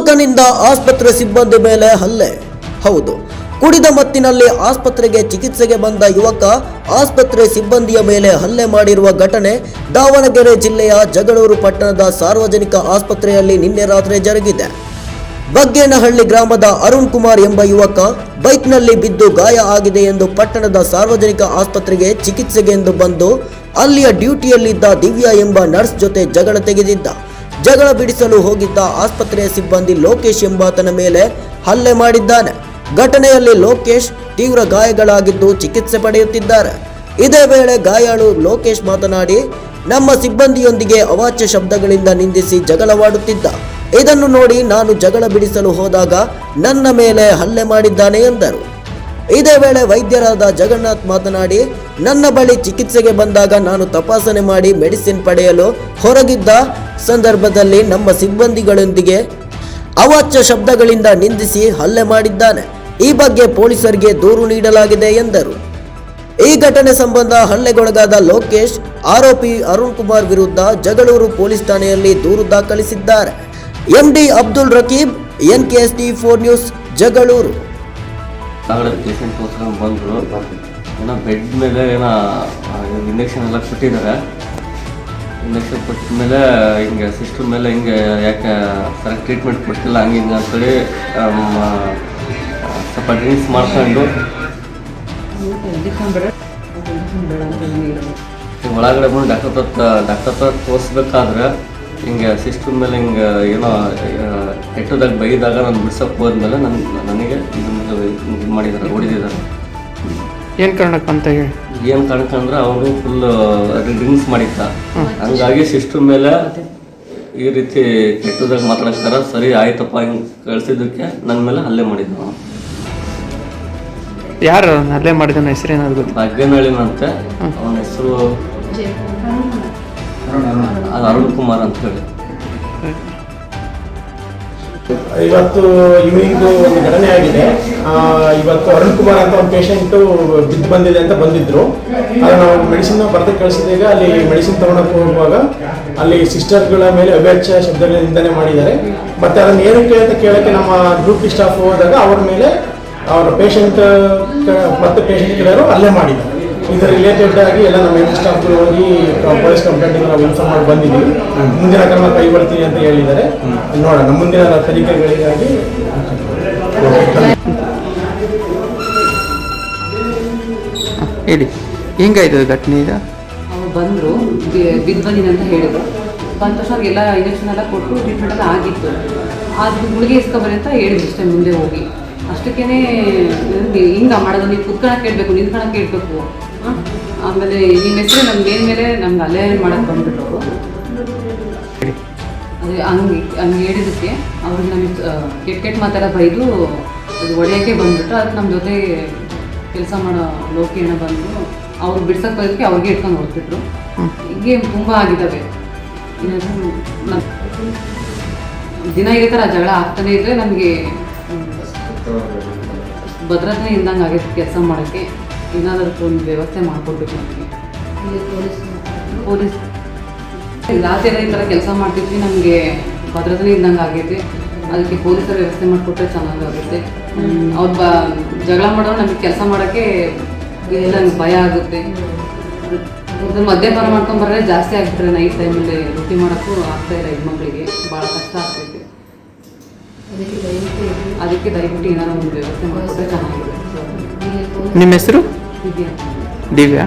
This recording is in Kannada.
ಯುವಕನಿಂದ ಆಸ್ಪತ್ರೆ ಸಿಬ್ಬಂದಿ ಮೇಲೆ ಹಲ್ಲೆ. ಹೌದು, ಕುಡಿದ ಮತ್ತಿನಲ್ಲಿ ಆಸ್ಪತ್ರೆಗೆ ಚಿಕಿತ್ಸೆಗೆ ಬಂದ ಯುವಕ ಆಸ್ಪತ್ರೆ ಸಿಬ್ಬಂದಿಯ ಮೇಲೆ ಹಲ್ಲೆ ಮಾಡಿರುವ ಘಟನೆ ದಾವಣಗೆರೆ ಜಿಲ್ಲೆಯ ಜಗಳೂರು ಪಟ್ಟಣದ ಸಾರ್ವಜನಿಕ ಆಸ್ಪತ್ರೆಯಲ್ಲಿ ನಿನ್ನೆ ರಾತ್ರಿ ಜರುಗಿದೆ. ಬಗ್ಗೇನಹಳ್ಳಿ ಗ್ರಾಮದ ಅರುಣ್ ಕುಮಾರ್ ಎಂಬ ಯುವಕ ಬೈಕ್ನಲ್ಲಿ ಬಿದ್ದು ಗಾಯ ಆಗಿದೆ ಎಂದು ಪಟ್ಟಣದ ಸಾರ್ವಜನಿಕ ಆಸ್ಪತ್ರೆಗೆ ಚಿಕಿತ್ಸೆಗೆಂದು ಬಂದು ಅಲ್ಲಿಯ ಡ್ಯೂಟಿಯಲ್ಲಿದ್ದ ದಿವ್ಯಾ ಎಂಬ ನರ್ಸ್ ಜೊತೆ ಜಗಳ ತೆಗೆದಿದ್ದ. ಜಗಳ ಬಿಡಿಸಲು ಹೋಗಿದ್ದ ಆಸ್ಪತ್ರೆಯ ಸಿಬ್ಬಂದಿ ಲೋಕೇಶ್ ಎಂಬಾತನ ಮೇಲೆ ಹಲ್ಲೆ ಮಾಡಿದ್ದಾನೆ. ಘಟನೆಯಲ್ಲಿ ಲೋಕೇಶ್ ತೀವ್ರ ಗಾಯಗಳಾಗಿದ್ದು ಚಿಕಿತ್ಸೆ ಪಡೆಯುತ್ತಿದ್ದಾರೆ. ಇದೇ ವೇಳೆ ಗಾಯಾಳು ಲೋಕೇಶ್ ಮಾತನಾಡಿ, ನಮ್ಮ ಸಿಬ್ಬಂದಿಯೊಂದಿಗೆ ಅವಾಚ್ಯ ಶಬ್ದಗಳಿಂದ ನಿಂದಿಸಿ ಜಗಳವಾಡುತ್ತಿದ್ದ. ಇದನ್ನು ನೋಡಿ ನಾನು ಜಗಳ ಬಿಡಿಸಲು ಹೋದಾಗ ನನ್ನ ಮೇಲೆ ಹಲ್ಲೆ ಮಾಡಿದ್ದಾನೆ ಎಂದರು. ಇದೇ ವೇಳೆ ವೈದ್ಯರಾದ ಜಗನ್ನಾಥ್ ಮಾತನಾಡಿ, ನನ್ನ ಬಳಿ ಚಿಕಿತ್ಸೆಗೆ ಬಂದಾಗ ನಾನು ತಪಾಸಣೆ ಮಾಡಿ ಮೆಡಿಸಿನ್ ಪಡೆಯಲು ಹೊರಗಿದ್ದ ಸಂದರ್ಭದಲ್ಲಿ ನಮ್ಮ ಸಿಬ್ಬಂದಿಗಳೊಂದಿಗೆ ಅವಾಚ್ಯ ಶಬ್ದಗಳಿಂದ ನಿಂದಿಸಿ ಹಲ್ಲೆ ಮಾಡಿದ್ದಾನೆ. ಈ ಬಗ್ಗೆ ಪೊಲೀಸರಿಗೆ ದೂರು ನೀಡಲಾಗಿದೆ ಎಂದರು. ಈ ಘಟನೆ ಸಂಬಂಧ ಹಲ್ಲೆಗೊಳಗಾದ ಲೋಕೇಶ್, ಆರೋಪಿ ಅರುಣ್ ಕುಮಾರ್ ವಿರುದ್ಧ ಜಗಳೂರು ಪೊಲೀಸ್ ಠಾಣೆಯಲ್ಲಿ ದೂರು ದಾಖಲಿಸಿದ್ದಾರೆ. MD Abdul Rakib, NKST four news, Jagalur. ನಾಳೆ ಪೇಷಂಟ್ ತೋರ್ಸ್ಕೊಂಡು ಬಂದರು. ಏನೋ ಬೆಡ್ ಮೇಲೆ ಏನೋ ಇಂಜೆಕ್ಷನ್ ಎಲ್ಲ ಕೊಟ್ಟಿದ್ದಾರೆ. ಇಂಜೆಕ್ಷನ್ ಕೊಟ್ಟ ಮೇಲೆ ಹಿಂಗೆ ಸಿಸ್ಟರ್ ಮೇಲೆ ಹಿಂಗೆ ಯಾಕೆ ಕರೆಕ್ಟ್ ಟ್ರೀಟ್ಮೆಂಟ್ ಕೊಡ್ತಿಲ್ಲ ಹಂಗೆ ಹಿಂಗೆ ಅಂತೇಳಿ ಸ್ವಲ್ಪ ಡ್ರಿಂಕ್ಸ್ ಮಾಡ್ಕೊಂಡು. ಒಳಗಡೆ ಬಂದು ಡಾಕ್ಟರ್ ಹತ್ರ ಡಾಕ್ಟರ್ ಹತ್ರ ತೋರಿಸ್ಬೇಕಾದ್ರೆ ಹಿಂಗೆ ಸಿಸ್ಟರ್ ಮೇಲೆ ಹಿಂಗೆ ಏನೋ ಕೆಟ್ಟದಾಗ ಬೈದಾಗ ನಾನು ಬಿಡ್ಸಕ್ಕೆ ಹೋದ್ಮೇಲೆ ನನ್ನ ನನಗೆ ಇದು ಇದು ಮಾಡಿದ್ದಾರೆ ಹೊಡಿದಿದ್ದಾರೆ. ಏನು ಕಾರಣಕ್ಕೆ ಅಂತ ಹೇಳಿ? ಏನು ಅಂದ್ರೆ ಅವನು ಫುಲ್ ಡ್ರಿಂಕ್ಸ್ ಮಾಡಿದ್ದ. ಹಂಗಾಗಿ ಸಿಸ್ಟರ್ ಮೇಲೆ ಈ ರೀತಿ ಕೆಟ್ಟದಾಗ ಮಾತಾಡ್ತಾರ ಸರಿ ಆಯ್ತಪ್ಪ ಹಿಂಗೆ ಕಳ್ಸಿದ್ದಕ್ಕೆ ನನ್ನ ಮೇಲೆ ಹಲ್ಲೆ ಮಾಡಿದ್ದ ಅವನು. ಯಾರು ಹಲ್ಲೆ ಮಾಡಿದ ಹೆಸರು ಏನಾದ್ರು ಗೊತ್ತಾ? ಅವನ ಹೆಸರು ಅದು ಅರುಣ್ ಕುಮಾರ್ ಅಂತ ಹೇಳಿ. ಇವತ್ತು ಈವ್ನಿಂಗ್ ಒಂದು ಘಟನೆ ಆಗಿದೆ. ಇವತ್ತು ಅರುಣ್ ಕುಮಾರ್ ಅಂತ ಒಂದು ಪೇಷಂಟ್ ಬಿದ್ದು ಬಂದಿದೆ ಅಂತ ಬಂದಿದ್ರು. ಅದು ನಾವು ಮೆಡಿಸಿನ್ ಬರ್ದು ಕಳಿಸಿದಾಗ ಅಲ್ಲಿ ಮೆಡಿಸಿನ್ ತಗೊಳಕ್ಕೆ ಹೋಗುವಾಗ ಅಲ್ಲಿ ಸಿಸ್ಟರ್ಗಳ ಮೇಲೆ ಅಭ್ಯರ್ಚ ಶಬ್ದಗಳ ನಿಂದನೆ ಮಾಡಿದ್ದಾರೆ. ಮತ್ತೆ ಅದನ್ನು ಏನಕ್ಕೆ ಅಂತ ಕೇಳಕ್ಕೆ ನಮ್ಮ ಗ್ರೂಪ್ ಸ್ಟಾಫ್ ಹೋದಾಗ ಅವ್ರ ಮೇಲೆ ಅವರ ಪೇಷಂಟ್ ಮತ್ತೆ ಪೇಷಂಟ್ ಅಲ್ಲೇ ಮಾಡಿದ್ದಾರೆ. ಇದರ ರಿಲೇಟೆಡ್ ಆಗಿ ಎಲ್ಲ ನಮ್ಮ ಹೆಲ್ತ್ ಸ್ಟಾಫ್ ಹೋಗಿ ಪೊಲೀಸ್ ಕಂಪ್ಲೇಂಟ್ ನಾವು ಇನ್ಫಾರ್ಮ್ ಮಾಡಿ ಬಂದಿದ್ದೀವಿ. ಮುಂದಿನ ಕ್ರಮ ಕೈಗೊಳ್ತೀವಿ ಅಂತ ಹೇಳಿದ್ದಾರೆ. ನೋಡೋಣ. ಮುಂದಿನ ತನಿಖೆಗಳಿಗಾಗಿ ಹೇಳಿ. ಹೆಂಗಾಯ್ತು ಘಟನೆ ಈಗ? ಬಂದರು ಬಿದ್ದು ಬಂದಿನ ಅಂತ ಹೇಳಿದ್ರು. ಬಂದ ತಕ್ಷಣ ಅವ್ರಿಗೆಲ್ಲ ಇಂಜೆಕ್ಷನ್ ಎಲ್ಲ ಕೊಟ್ಟು ಟ್ರೀಟ್ಮೆಂಟ್ ಎಲ್ಲ ಆಗಿತ್ತು. ಅದು ಗುಳಿಗೆ ಇಸ್ಕೊಬರಿ ಅಂತ ಹೇಳಿದ್ರು ಅಷ್ಟೇ ಮುಂದೆ ಹೋಗಿ. ಅಷ್ಟಕ್ಕೇ ಹಿಂಗೆ ಮಾಡೋದು ನೀವು ಕುತ್ಕೊಳಕ್ಕೆ ಹೇಳಬೇಕು ನಿಂತ್ಕೊಳಕ್ಕೆ ಹೇಳ್ಬೇಕು. ಆ? ಆಮೇಲೆ ನಿಮ್ಮ ಹೆಸರು ನಮ್ಮ ಮೇಲ್ ಮೇಲೆ ನಮ್ಗೆ ಅಲೆ ಮಾಡಕ್ಕೆ ಬಂದ್ಬಿಟ್ಟು ಅದೇ ಹಂಗೆ ಹಂಗೆ ಹೇಳಿದ್ದಕ್ಕೆ ಅವ್ರಿಗೆ ನಮಗೆ ಕೆಟ್ಟ ಕೆಟ್ಟ ಮಾತಾಡ ಬೈದು ಅದು ಒಡೆಯೋಕ್ಕೆ ಬಂದ್ಬಿಟ್ಟು ಅದು ನಮ್ಮ ಜೊತೆ ಕೆಲಸ ಮಾಡೋ ಲೋಕಿಯಣ್ಣ ಬಂದು ಅವ್ರು ಬಿಡ್ಸಕ್ಕೆ ಬರೋದಕ್ಕೆ ಅವ್ರಿಗೆ ಇಟ್ಕೊಂಡು ಹೋಗ್ತಿದ್ರು. ಹೀಗೆ ತುಂಬ ಆಗಿದ್ದಾವೆ ದಿನ ಇದೇ ಥರ ಜಗಳ ಆಗ್ತಾನೆ ಇದ್ದರೆ ನಮಗೆ ಭದ್ರತೆ ಇಲ್ದಂಗೆ ಆಗೈತೆ ಕೆಲಸ ಮಾಡೋಕ್ಕೆ ಏನಾದರೂ ಒಂದು ವ್ಯವಸ್ಥೆ ಮಾಡಿಕೊಡ್ಬೇಕು ನಮಗೆ. ಪೊಲೀಸ್. ಜಾತಿ ಎಲ್ಲ ಈ ಥರ ಕೆಲಸ ಮಾಡ್ತಿದ್ವಿ, ನಮಗೆ ಭದ್ರತೆ ಇದ್ದಂಗೆ ಆಗೈತೆ ಅದಕ್ಕೆ ಪೊಲೀಸರು ವ್ಯವಸ್ಥೆ ಮಾಡಿಕೊಟ್ರೆ ಚೆನ್ನಾಗಾಗುತ್ತೆ. ಅವ್ರು ಬ, ಜಗಳ ಮಾಡೋರು ನಮಗೆ ಕೆಲಸ ಮಾಡೋಕ್ಕೆ ಇದ್ದಂಗೆ ಭಯ ಆಗುತ್ತೆ. ಮದ್ಯಪಾನ ಮಾಡ್ಕೊಂಡು ಬರೋದೇ ಜಾಸ್ತಿ ಆಗ್ಬಿಟ್ರೆ ನೈಟ್ ಟೈಮಲ್ಲಿ ರೊಟ್ಟಿ ಮಾಡೋಕ್ಕೂ ಆಗ್ತಾ ಇಲ್ಲ ಹೆಣ್ಮಕ್ಳಿಗೆ. ಭಾಳ ಕಷ್ಟ ಆಗ್ತೈತೆ. ಅದಕ್ಕೆ ದಯವಿಟ್ಟು ಏನಾದ್ರು ಒಂದು ವ್ಯವಸ್ಥೆ ಮಾಡಿಕೊಟ್ರೆ ಚೆನ್ನಾಗಿದೆ ನಿಮ್ಮ ಹೆಸರು? ಇದೆಯಾ ದಿವ್ಯಾ